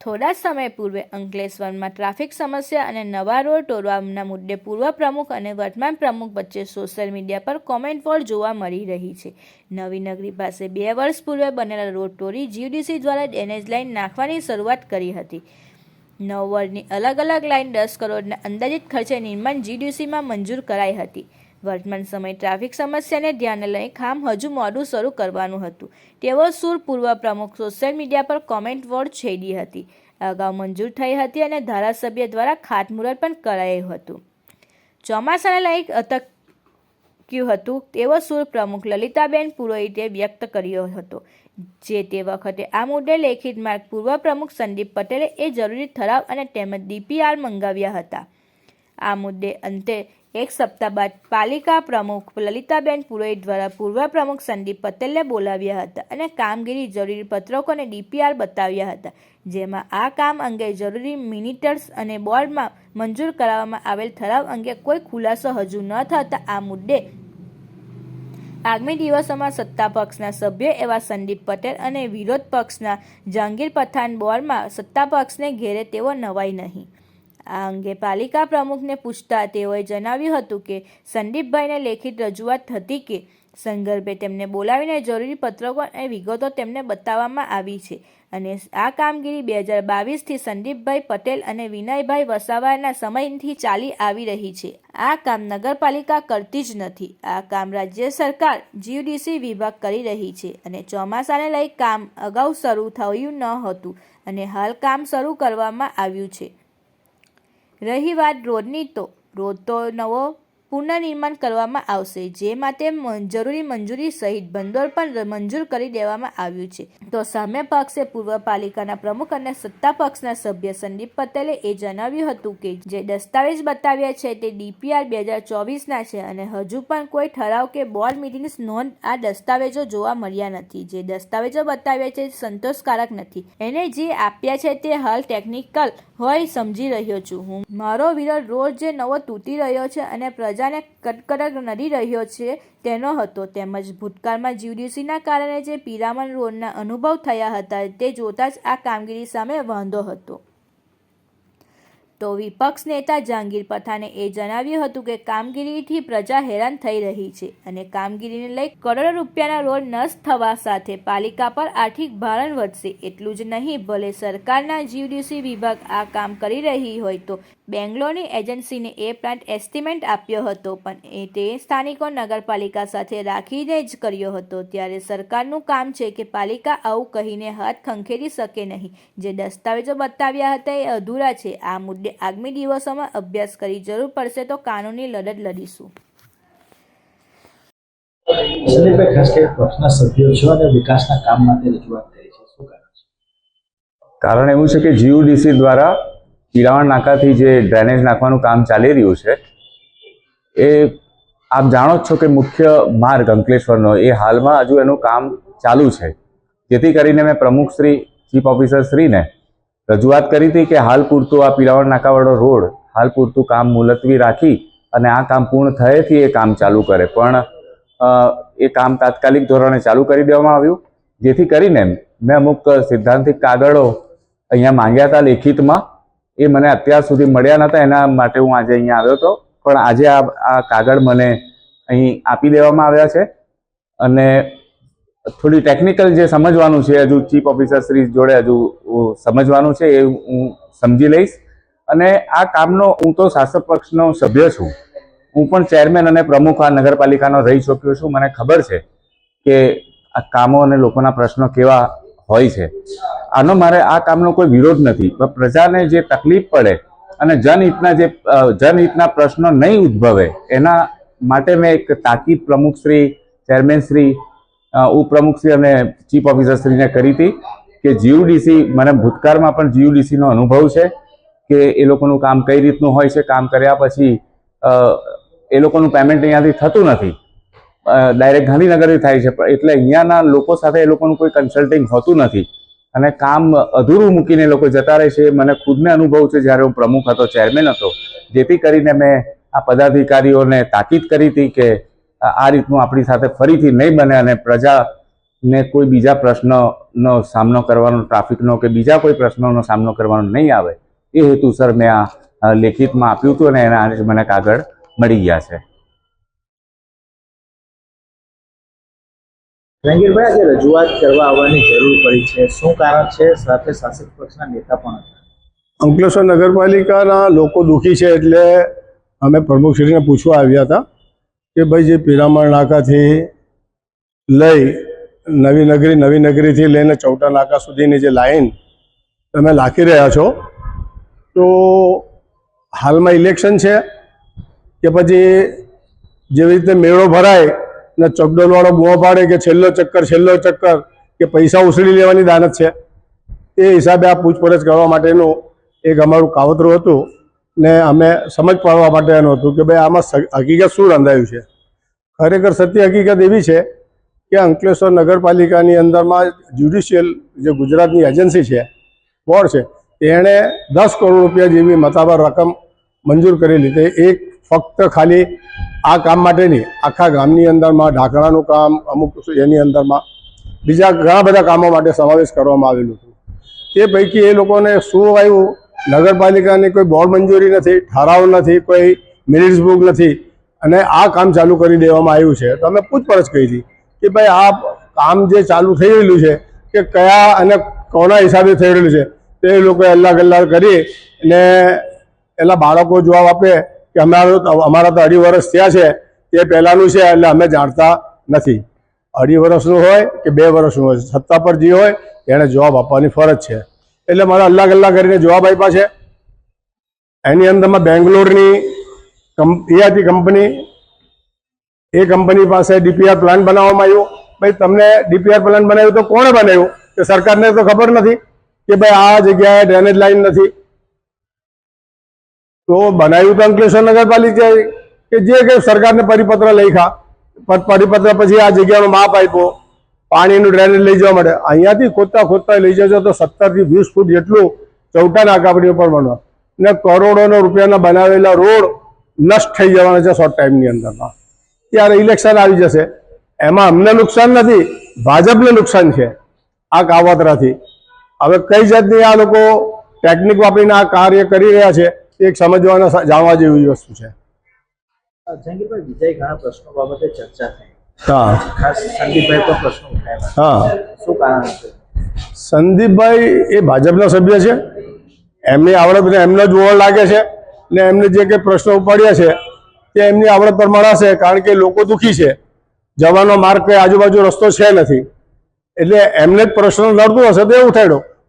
થોડા સમય પૂર્વે અંકલેશ્વરમાં ટ્રાફિક સમસ્યા અને નવા રોડ તોડવાના મુદ્દે પૂર્વ પ્રમુખ અને વર્તમાન પ્રમુખ વચ્ચે સોશિયલ મીડિયા પર કોમેન્ટ વોર જોવા મળી રહી છે. નવી નગરી પાસે બે વર્ષ પૂર્વે બનેલા રોડ તોડી જીયુડીસી દ્વારા ડેનેજ લાઇન નાખવાની શરૂઆત કરી હતી. નવ વર્ષની અલગ અલગ લાઇન દસ કરોડના અંદાજિત ખર્ચે નિર્માણ જીડીસીમાં મંજૂર કરાઈ હતી. વર્તમાન સમય ટ્રાફિક સમસ્યાને ધ્યાને લઈ કામ હજુ મોડું શરૂ કરવાનું હતું. તેવો સુર પૂર્વ પ્રમુખ સોશિયલ મીડિયા પર કોમેન્ટ વોર્ડ છેડી હતી. અગાઉ મંજૂર થઈ હતી અને ધારાસભ્ય દ્વારા ખાતમુહૂર્ત પણ કરાયું હતું. ચોમાસાને લઈ અટક્યું હતું તેવો સુર પ્રમુખ લલિતાબેન પુરોહિતે વ્યક્ત કર્યો હતો. જે તે વખતે આ મુદ્દે લેખિત માર્ગ પૂર્વ પ્રમુખ સંદીપ પટેલે એ જરૂરી ઠરાવ અને તેમજ ડીપીઆર મંગાવ્યા હતા. આ મુદ્દે અંતે એક સપ્તાહ બાદ પાલિકા પ્રમુખ લલિતાબેન પુરોહિત દ્વારા પૂર્વ પ્રમુખ સંદીપ પટેલને બોલાવ્યા હતા અને કામગીરી જરૂરી પત્રકો અને ડીપીઆર બતાવ્યા હતા, જેમાં આ કામ અંગે જરૂરી મિનિટર્સ અને બોર્ડમાં મંજૂર કરાવવામાં આવેલ ઠરાવ અંગે કોઈ ખુલાસો હજુ ન થતા આ મુદ્દે આગામી દિવસોમાં સત્તા પક્ષના સભ્ય એવા સંદીપ પટેલ અને વિરોધ પક્ષના જહાંગીર પઠાણ બોર્ડમાં સત્તા પક્ષને ઘેરે તેવો નવાઈ નહીં. આ અંગે પાલિકા પ્રમુખને પૂછતા તેઓએ જણાવ્યું હતું કે સંદીપભાઈને લેખિત રજૂઆત હતી કે સંદર્ભે તેમને બોલાવીને જરૂરી પત્રકો અને વિગતો તેમને બતાવવામાં આવી છે. અને આ કામગીરી બે હજાર બાવીસથી સંદીપભાઈ પટેલ અને વિનયભાઈ વસાવાના સમયથી ચાલી આવી રહી છે. આ કામ નગરપાલિકા કરતી જ નથી. આ કામ રાજ્ય સરકાર, જીયુડીસી વિભાગ કરી રહી છે અને ચોમાસાને લઈ કામ અગાઉ શરૂ થયું ન હતું અને હાલ કામ શરૂ કરવામાં આવ્યું છે. રહી વાત રોજની તો રોજ તો નવો પુનર્નિર્માણ કરવામાં આવશે, જે માટે જરૂરી મંજૂરી સહિત ભંડોળ પણ મંજૂર કરી દેવામાં આવ્યું છે. તો સામે પક્ષે પૂર્વ પાલિકાના પ્રમુખ અને સત્તા પક્ષના સભ્ય સંદીપ પટેલે એ જણાવ્યું હતું કે, જે દસ્તાવેજ બતાવ્યા છે તે ડીપીઆર બે હજાર ચોવીસના છે અને હજુ પણ કોઈ ઠરાવ કે બોર્ડ મિટિંગ્સ નોંધ આ દસ્તાવેજો જોવા મળ્યા નથી. જે દસ્તાવેજો બતાવ્યા છે સંતોષકારક નથી. એને જે આપ્યા છે તે હાલ ટેકનિકલ હોય સમજી રહ્યો છું હું. મારો વિરોધ રોજ જે નવો તૂટી રહ્યો છે અને પ્રજાને કટકડક નડી રહ્યો છે તેનો હતો. તેમજ ભૂતકાળમાં જીવડીસીના કારણે જે પીરામણ રોડના અનુભવ થયા હતા તે જોતા જ આ કામગીરી સામે વાંધો હતો. તો વિપક્ષ નેતા જહાંગીર પઠાણે એ જણાવ્યું હતું કે કામગીરીથી પ્રજા હેરાન થઈ રહી છે અને કામગીરીને લઈ કરોડો રૂપિયાના રોડ નષ્ટ થવા સાથે પાલિકા પર આર્થિક ભારણ વધશે. એટલું જ નહીં, ભલે સરકારના જીવડીસી વિભાગ આ કામ કરી રહી હોય તો બેંગ્લોરની એજન્સીને એ પ્લાન્ટ એસ્ટિમેટ આપ્યો હતો પણ એ તે સ્થાનિકો નગરપાલિકા સાથે રાખીને જ કર્યો હતો. ત્યારે સરકારનું કામ છે કે પાલિકા આવું કહીને હાથ ખંખેરી શકે નહીં. જે દસ્તાવેજો બતાવ્યા હતા એ અધૂરા છે. આ મુદ્દે આગામી દિવસોમાં અભ્યાસ કરી જરૂર પડશે તો કાનૂની લડત લડીશું. સંદીપભાઈ ખાસ કરીને પક્ષના સભ્યો છો અને વિકાસના કામ માટે રજૂઆત કરી છે. શું કારણ છે? કારણ એવું છે કે જીયુડીસી દ્વારા પીરાવણ નાકાથી જે ડ્રેનેજ નાખવાનું કામ ચાલી રહ્યું છે, એ આપ જાણો જ છો કે મુખ્ય માર્ગ અંકલેશ્વરનો, એ હાલમાં હજુ એનું કામ ચાલુ છે. જેથી કરીને મેં પ્રમુખ શ્રી, ચીફ ઓફિસર શ્રીને રજૂઆત કરી હતી કે હાલ પૂરતું આ પીરાવણ નાકાવાળો રોડ, હાલ પૂરતું કામ મુલતવી રાખી અને આ કામ પૂર્ણ થયેથી એ કામ ચાલુ કરે. પણ એ કામ તાત્કાલિક ધોરણે ચાલુ કરી દેવામાં આવ્યું. જેથી કરીને મેં અમુક સિદ્ધાંતિક કાગળો અહીંયા માંગ્યા હતા લેખિતમાં. એ મને અત્યાર સુધી મળ્યા નહોતા એના માટે હું આજે અહીંયા આવ્યો હતો. પણ આજે આ આ કાગળ મને અહીં આપી દેવામાં આવ્યા છે. અને થોડી ટેકનિકલ જે સમજવાનું છે, હજુ ચીફ ઓફિસર શ્રી જોડે હજુ સમજવાનું છે, એ હું સમજી લઈશ. અને આ કામનો હું તો શાસક પક્ષનો સભ્ય છું. હું પણ ચેરમેન અને પ્રમુખ આ નગરપાલિકાનો રહી ચૂક્યો છું. મને ખબર છે કે આ કામો અને લોકોના પ્રશ્નો કેવા હોય છે. આનો મારે આ કામનો કોઈ વિરોધ નથી, પણ પ્રજાને જે તકલીફ પડે અને જનહિતના જે જનહિતના પ્રશ્નો નહીં ઉદ્ભવે, એના માટે મેં એક તાકીદ પ્રમુખશ્રી ચેરમેનશ્રી ઉપપ્રમુખશ્રી અને ચીફ ઓફિસરશ્રીને કરી હતી કે જીયુડીસી મને ભૂતકાળમાં પણ જીયુડીસીનો અનુભવ છે કે એ લોકોનું કામ કઈ રીતનું હોય છે, કામ કર્યા પછી એ લોકોનું પેમેન્ટ અહીંયાથી થતું નથી. ડાયરેક્ટ ગાંધીનગરથી થાય છે. એટલે અહીંયાના લોકો સાથે એ લોકોનું કોઈ કન્સલ્ટિંગ હોતું નથી. અને કામ અધૂરું મૂકીને લોકો જતા રહે છે. મને ખુદને અનુભવ છે, જ્યારે હું પ્રમુખ હતો ચેરમેન હતો, જેથી કરીને મેં આ પદાધિકારીઓને તાકીદ કરી હતી કે આ રીતનું આપણી સાથે ફરીથી નહીં બને અને પ્રજાને કોઈ બીજા પ્રશ્નનો સામનો કરવાનો ટ્રાફિકનો કે બીજા કોઈ પ્રશ્નોનો સામનો કરવાનો નહીં આવે. એ હેતુસર મેં આ લેખિતમાં આપ્યું હતું અને એના મને કાગળ મળી ગયા છે. જહાંગીરભાઈ આજે રજૂઆત કરવા આવવાની જરૂર પડી છે. શું કારણ છે? સાથે શાસક પક્ષના નેતા પણ હતા. અંકલેશ્વર નગરપાલિકાના લોકો દુઃખી છે એટલે અમે પ્રમુખશ્રીને પૂછવા આવ્યા હતા કે ભાઈ, જે પિરામણ નાકાથી લઈ નવી નગરી, નવી નગરીથી લઈને ચૌટા નાકા સુધીની જે લાઈન તમે લાખી રહ્યા છો, તો હાલમાં ઇલેક્શન છે કે પછી જેવી રીતે મેળો ભરાય ને ચકડોલવાળો બૂમો પાડે કે છેલ્લો ચક્કર છેલ્લો ચક્કર, કે પૈસા ઉછળી લેવાની દાનત છે, એ હિસાબે આ પૂછપરછ કરવા માટેનું એક અમારું કાવતરું હતું ને અમે સમજ પાડવા માટેનું હતું કે ભાઈ આમાં હકીકત શું રંધાયું છે? ખરેખર સત્ય હકીકત એવી છે કે અંકલેશ્વર નગરપાલિકાની અંદરમાં જ્યુડિશિયલ જે ગુજરાતની એજન્સી છે, બોર્ડ છે એણે દસ કરોડ રૂપિયા જેવી મતાબર રકમ મંજૂર કરેલી. તે એક ફક્ત ખાલી આ કામ માટે નહીં, આખા ગામની અંદરમાં, ઢાંકણાનું કામ, અમુક એની અંદરમાં, બીજા ઘણા બધા કામો માટે સમાવેશ કરવામાં આવેલું હતું. તે પૈકી એ લોકોને શું આવ્યું? નગરપાલિકાની કોઈ બોર્ડ મંજૂરી નથી, ઠરાવ નથી, કોઈ મિનિટ્સ બુક નથી, અને આ કામ ચાલુ કરી દેવામાં આવ્યું છે. તો અમે પૂછપરછ કરી હતી કે ભાઈ આ કામ જે ચાલુ થઈ રહેલું છે, કે કયા અને કોના હિસાબે થઈ રહેલું છે, તે લોકોએ અલ્લા ગલ્લા કરી અને એલા બાળકો જવાબ આપે કે અમારું અમારા તો અઢી વર્ષ થયા છે તે પહેલાંનું છે એટલે અમે જાણતા નથી. અઢી વર્ષનું હોય કે બે વર્ષનું હોય, સત્તા પર જે હોય એણે જવાબ આપવાની ફરજ છે. એટલે મારા અલગ ગલ્લા કરીને જવાબ આપ્યા છે. એની અંદરમાં બેંગ્લોરની કંપ એ હતી કંપની, એ કંપની પાસે ડીપીઆર પ્લાન બનાવવામાં આવ્યો. ભાઈ, તમને ડીપીઆર પ્લાન બનાવ્યું તો કોણે બનાવ્યું? કે સરકારને તો ખબર નથી કે ભાઈ આ જગ્યાએ ડ્રેનેજ લાઈન નથી. તો બનાવ્યું તો અંકલેશ્વર નગરપાલિકાએ કે જે કંઈ સરકારને પરિપત્ર લખ્યા. પરિપત્ર પછી આ જગ્યાનો માપ આપ્યો. પાણીનું ડ્રેનેજ લઈ જવા માટે. અહીંયાથી ખોદતા ખોદતા લઈ જજો તો સત્તરથી વીસ ફૂટ જેટલું ચૌટા નાકાપડી ઉપર બનવા. ને કરોડોના રૂપિયાના બનાવેલા રોડ નષ્ટ થઈ જવાના છે શોર્ટ ટાઈમની અંદરમાં. ત્યારે ઇલેક્શન આવી જશે. એમાં અમને નુકસાન નથી, ભાજપને નુકસાન છે આ કાવતરાથી. હવે કઈ જાતની આ લોકો ટેકનિક વાપરીને આ કાર્ય કરી રહ્યા છે? એક સમજવાના જાણવા જેવી વસ્તુ છે. જહાંગીરભાઈ બીજા ઘણા પ્રશ્નો બાબતે ચર્ચા થઈ. હા. ખાસ સંદીપભાઈ પર પ્રશ્નો ઉઠાવ્યા. હા. શું કારણ છે? સંદીપભાઈ એ ભાજપના સભ્ય છે. એમની આવડત એમનો જ ઓળ લાગે છે ને એમને જે કંઈ પ્રશ્નો ઉપાડ્યા છે તે એમની આવડત પ્રમાણે હશે કારણ કે લોકો દુઃખી છે. જવાનો માર્ગ કંઈ આજુબાજુ રસ્તો છે નથી. એટલે એમને જ પ્રશ્ન લડતું હશે તો એવું ઉઠાડ્યો.